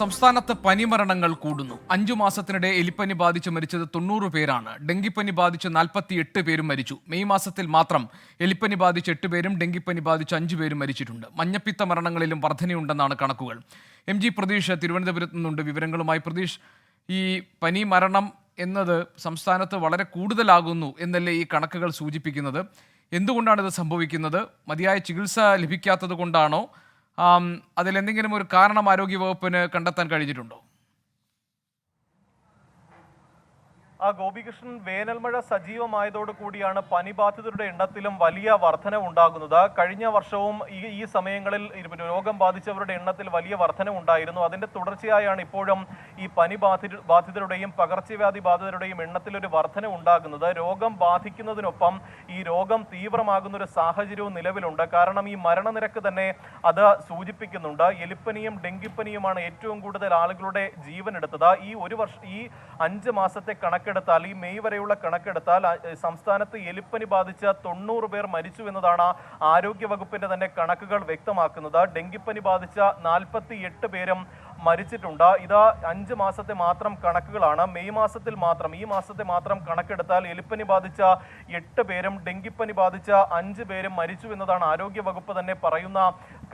സംസ്ഥാനത്ത് പനിമരണങ്ങൾ കൂടുന്നു. അഞ്ചു മാസത്തിനിടെ എലിപ്പനി ബാധിച്ച് മരിച്ചത് തൊണ്ണൂറ് പേരാണ്. ഡെങ്കിപ്പനി ബാധിച്ച് നാൽപ്പത്തി എട്ട് പേരും മരിച്ചു. മെയ് മാസത്തിൽ മാത്രം എലിപ്പനി ബാധിച്ച് എട്ട് പേരും ഡെങ്കിപ്പനി ബാധിച്ച് അഞ്ചു പേരും മരിച്ചിട്ടുണ്ട്. മഞ്ഞപ്പിത്ത മരണങ്ങളിലും വർധനയുണ്ടെന്നാണ് കണക്കുകൾ. എം ജി പ്രതീഷ് തിരുവനന്തപുരത്ത് നിന്നുണ്ട് വിവരങ്ങളുമായി. പ്രതീഷ് ഈ പനി മരണം എന്നത് സംസ്ഥാനത്ത് വളരെ കൂടുതലാകുന്നു എന്നല്ലേ ഈ കണക്കുകൾ സൂചിപ്പിക്കുന്നത്? എന്തുകൊണ്ടാണ് ഇത് സംഭവിക്കുന്നത്? മതിയായ ചികിത്സ ലഭിക്കാത്തത് കൊണ്ടാണോ അതിലെന്തെങ്കിലും ഒരു കാരണം ആരോഗ്യവകുപ്പിന് കണ്ടെത്താൻ കഴിഞ്ഞിട്ടുണ്ടോ? ആ ഗോപികൃഷ്ണൻ വേനൽമഴ സജീവമായതോടു കൂടിയാണ് പനിബാധിതരുടെ എണ്ണത്തിലും വലിയ വർധന ഉണ്ടാകുന്നത്. കഴിഞ്ഞ വർഷവും ഈ ഈ സമയങ്ങളിൽ രോഗം ബാധിച്ചവരുടെ എണ്ണത്തിൽ വലിയ വർധന ഉണ്ടായിരുന്നു. അതിന്റെ തുടർച്ചയായാണ് ഇപ്പോഴും ഈ പനി ബാധിത ബാധിതരുടെയും പകർച്ചവ്യാധി ബാധിതരുടെയും എണ്ണത്തിൽ ഒരു വർധന ഉണ്ടാകുന്നത്. രോഗം ബാധിക്കുന്നതിനൊപ്പം ഈ രോഗം തീവ്രമാകുന്ന ഒരു സാഹചര്യവും നിലവിലുണ്ട്. കാരണം ഈ മരണനിരക്ക് തന്നെ അത് സൂചിപ്പിക്കുന്നുണ്ട്. എലിപ്പനിയും ഡെങ്കിപ്പനിയുമാണ് ഏറ്റവും കൂടുതൽ ആളുകളുടെ ജീവൻ എടുത്തത് ഈ ഒരു വർഷം ഈ അഞ്ച് മാസത്തെ കണക്കെടുത്താൽ ഈ മെയ് വരെയുള്ള കണക്കെടുത്താൽ സംസ്ഥാനത്ത് എലിപ്പനി ബാധിച്ച തൊണ്ണൂറ് പേർ മരിച്ചു എന്നതാണ് ആരോഗ്യ വകുപ്പിന്റെ തന്നെ കണക്കുകൾ വ്യക്തമാക്കുന്നത്. ഡെങ്കിപ്പനി ബാധിച്ച നാൽപ്പത്തി എട്ട് പേരും മരിച്ചിട്ടുണ്ട്. ഇത് അഞ്ച് മാസത്തെ മാത്രം കണക്കുകളാണ്. മെയ് മാസത്തിൽ മാത്രം ഈ മാസത്തെ മാത്രം കണക്കെടുത്താൽ എലിപ്പനി ബാധിച്ച എട്ട് പേരും ഡെങ്കിപ്പനി ബാധിച്ച അഞ്ച് പേരും മരിച്ചു എന്നതാണ് ആരോഗ്യ വകുപ്പ് തന്നെ പറയുന്ന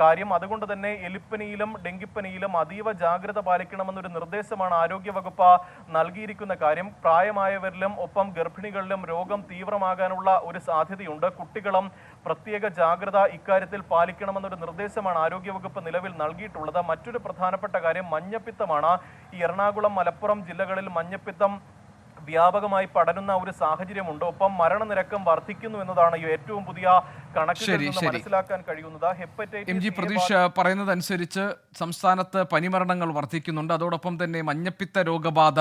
കാര്യം. അതുകൊണ്ട് തന്നെ എലിപ്പനിയിലും ഡെങ്കിപ്പനിയിലും അതീവ ജാഗ്രത പാലിക്കണമെന്നൊരു നിർദ്ദേശമാണ് ആരോഗ്യ വകുപ്പ് നൽകിയിരിക്കുന്ന കാര്യം. പ്രായമായവരിലും ഒപ്പം ഗർഭിണികളിലും രോഗം തീവ്രമാകാനുള്ള ഒരു സാധ്യതയുണ്ട്. കുട്ടികളും പ്രത്യേക ജാഗ്രത ഇക്കാര്യത്തിൽ പാലിക്കണമെന്നൊരു നിർദ്ദേശമാണ് ആരോഗ്യവകുപ്പ് നിലവിൽ നൽകിയിട്ടുള്ളത്. മറ്റൊരു പ്രധാനപ്പെട്ട കാര്യം മഞ്ഞപ്പിത്തമാണ്. ഈ എറണാകുളം മലപ്പുറം ജില്ലകളിൽ മഞ്ഞപ്പിത്തം വ്യാപകമായി പടരുന്ന ഒരു സാഹചര്യമുണ്ട്. ഒപ്പം മരണനിരക്കും വർദ്ധിക്കുന്നു എന്നതാണ് ഏറ്റവും പുതിയ കണക്കുകളിൽ. മനസ്സിലാക്കാൻ കഴിയുന്നത്. എം ജി പ്രതീക്ഷ പറയുന്നതനുസരിച്ച് സംസ്ഥാനത്ത് പനിമരണങ്ങൾ വർദ്ധിക്കുന്നുണ്ട്. അതോടൊപ്പം തന്നെ മഞ്ഞപ്പിത്ത രോഗബാധ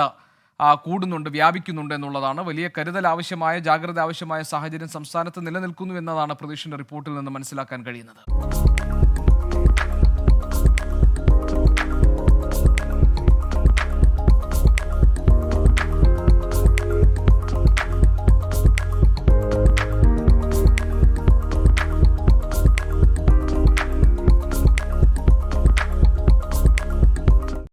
കൂടുന്നുണ്ട് വ്യാപിക്കുന്നുണ്ട് എന്നുള്ളതാണ്. വലിയ കരുതൽ ആവശ്യമായ ജാഗ്രത ആവശ്യമായ സാഹചര്യം സംസ്ഥാനത്ത് നിലനിൽക്കുന്നു എന്നതാണ് പ്രതീഷിന്റെ റിപ്പോർട്ടിൽ നിന്ന് മനസ്സിലാക്കാൻ കഴിയുന്നത്.